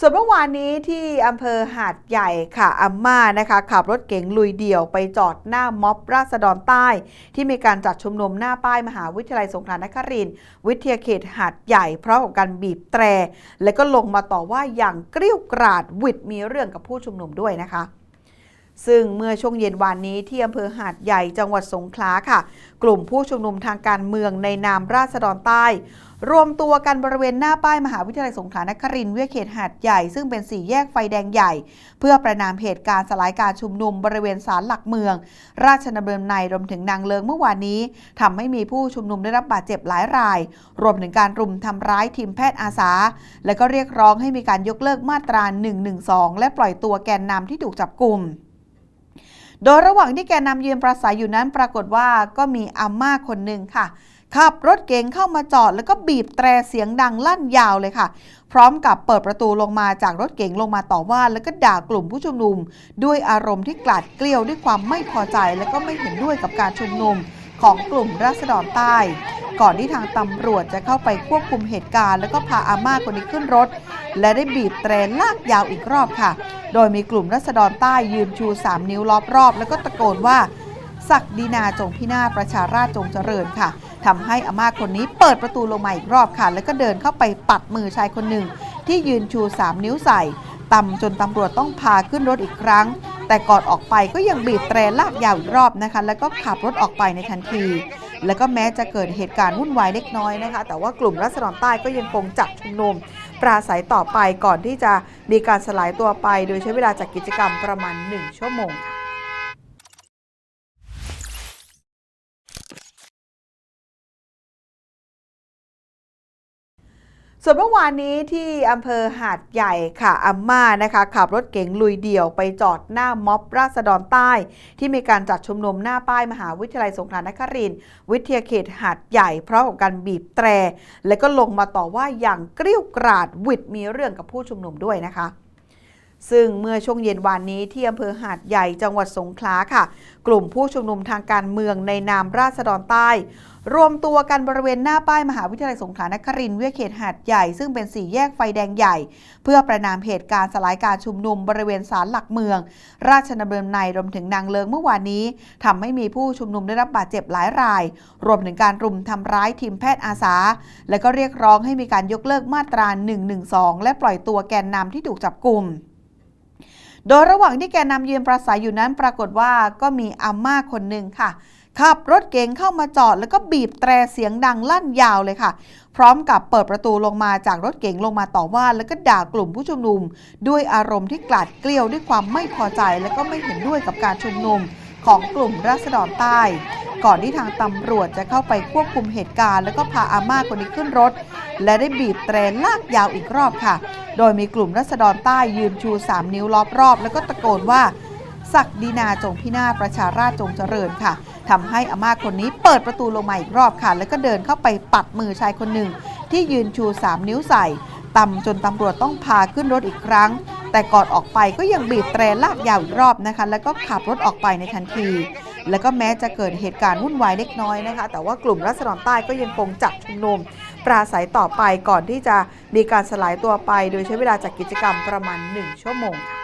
ส่วนเมื่อวานนี้ที่อำเภอหาดใหญ่ค่ะอาม่านะคะ ขับรถเก๋งลุยเดี่ยวไปจอดหน้าม็อบราษฎรใต้ ที่มีการจัดชุมนุมหน้าป้ายมหาวิทยาลัยสงขลานครินทร์วิทยาเขตหาดใหญ่เพราะกับการบีบแตร และก็ลงมาต่อว่าอย่างเกรี้ยวกราดวิดมีเรื่องกับผู้ชุมนุมด้วยนะคะ ซึ่งเมื่อช่วงเย็นวานนี้ที่อำเภอหาดใหญ่จังหวัดสงขลาค่ะ กลุ่มผู้ชุมนุมทางการเมืองในนามราษฎรใต้ รวมตัวกันบริเวณหน้าป้ายมหาวิทยาลัยสงขลานครินทร์วิทยเขตหาดใหญ่ซึ่งเป็นสี่แยกไฟแดงใหญ่ เพื่อประนามเหตุการณ์สลายการชุมนุมบริเวณศาลหลักเมือง ราชดำเนินในรวมถึงนางเลิงเมื่อวานนี้ทำให้มีผู้ชุมนุมได้รับบาดเจ็บหลายราย รวมถึงการรุมทำร้ายทีมแพทย์อาสา และก็เรียกร้องให้มีการยกเลิกมาตรา 112 และปล่อยตัวแกนนำที่ถูกจับกลุ่ม โดยระหว่างที่แกนนำยืนปราศัยอยู่นั้นปรากฏว่าก็มีอาม่าคนหนึ่งค่ะ ขับรถเก๋งเข้ามาจอดแล้วก็บีบแตรเสียงดังลั่นยาวเลยค่ะ พร้อมกับเปิดประตูลงมาจากรถเก๋งลงมาต่อว่าแล้วก็ด่ากลุ่มผู้ชุมนุม ด้วยอารมณ์ที่กลาดเกลียวด้วยความไม่พอใจและก็ไม่เห็นด้วยกับการชุมนุมของกลุ่มราษฎรใต้ ก่อนที่ทางตำรวจจะเข้าไปควบคุมเหตุการณ์ แล้วก็พาอาม่าคนนี้ขึ้นรถ และได้บีบแตรลากยาวอีกรอบค่ะ โดยมีกลุ่มรัษฎรใต้ยืนชู 3 นิ้วรอบรอบ แล้วก็ตะโกนว่า ศักดินาจงพินาศประชาราชจงเจริญค่ะทำให้อาม่าคนนี้เปิดประตูลงมาอีกรอบค่ะ แล้วก็เดินเข้าไปปัดมือชายคนหนึ่ง ที่ยืนชู 3 นิ้วใส่ตำจนตำรวจต้องพาขึ้นรถอีกครั้ง แต่ก่อนออกไปก็ยังบีบแตรลากยาวอีกรอบนะคะ แล้วก็ขับรถออกไปในทันที แล้วก็แม้จะเกิดเหตุการณ์วุ่นวายเล็กน้อยนะคะ แต่ว่ากลุ่มรัษฎรใต้ก็ยังคงจัดชุมนุม ปราศัยต่อไปก่อนที่จะมีการสลายตัวไป โดยใช้เวลาจากกิจกรรมประมาณ 1 ชั่วโมงค่ะ ส่วนเมื่อวานนี้ที่อำเภอหาดใหญ่ค่ะอาม่านะคะขับรถเก๋งลุยเดี่ยวไปจอดหน้าม็อบราษฎรใต้ ที่มีการจัดชุมนุมหน้าป้ายมหาวิทยาลัยสงขลานครินทร์วิทยาเขตหาดใหญ่เพราะกับการบีบแตร และก็ลงมาต่อว่าอย่างเกรี้ยวกราดวิดมีเรื่องกับผู้ชุมนุมด้วยนะคะ ซึ่งเมื่อช่วงเย็นวานนี้ที่อำเภอหาดใหญ่จังหวัดสงขลาค่ะ กลุ่มผู้ชุมนุมทางการเมืองในนามราษฎรใต้ รวมตัวกันบริเวณหน้าป้ายมหาวิทยาลัยสงขลานครินทร์วิทยเขตหาดใหญ่ซึ่งเป็นสี่แยกไฟแดงใหญ่ เพื่อประนามเหตุการณ์สลายการชุมนุมบริเวณศาลหลักเมือง ราชดำเนินในรวมถึงนางเลิงเมื่อวานนี้ทำให้มีผู้ชุมนุมได้รับบาดเจ็บหลายราย รวมถึงการรุมทำร้ายทีมแพทย์อาสา และก็เรียกร้องให้มีการยกเลิกมาตรา 112 และปล่อยตัวแกนนำที่ถูกจับกลุ่ม โดยระหว่างที่แกนนำยืนปราศัยอยู่นั้นปรากฏว่าก็มีอาม่าคนหนึ่งค่ะ ขับรถเก๋งเข้ามาจอดแล้วก็บีบแตรเสียงดังลั่นยาวเลยค่ะ พร้อมกับเปิดประตูลงมาจากรถเก๋งลงมาต่อว่า แล้วก็ด่ากลุ่มผู้ชุมนุม ด้วยอารมณ์ที่กลาดเกลียวด้วยความไม่พอใจ และก็ไม่เห็นด้วยกับการชุมนุมของกลุ่มราษฎรใต้ ก่อนที่ทางตำรวจจะเข้าไปควบคุมเหตุการณ์ แล้วก็พาอาม่าคนนี้ขึ้นรถ และได้บีบแตรลากยาวอีกรอบค่ะ โดยมีกลุ่มรัษฎรใต้ยืนชู 3 นิ้วรอบรอบ แล้วก็ตะโกนว่าศักดินาจงพินาศประชาราชจงเจริญค่ะทำให้อาม่าคนนี้เปิดประตูลงมาอีกรอบค่ะ แล้วก็เดินเข้าไปปัดมือชายคนหนึ่ง ที่ยืนชู 3 นิ้วใส่ตำจนตำรวจต้องพาขึ้นรถอีกครั้ง แต่ก่อนออกไปก็ยังบีบแตรลากยาวอีกรอบนะคะ แล้วก็ขับรถออกไปในทันที แล้วก็แม้จะเกิดเหตุการณ์วุ่นวายเล็กน้อยนะคะ แต่ว่ากลุ่มรัษฎรใต้ก็ยังคงจัดชุมนุม ปราศัยต่อไปก่อนที่จะมีการสลายตัวไป โดยใช้เวลาจากกิจกรรมประมาณ 1 ชั่วโมงค่ะ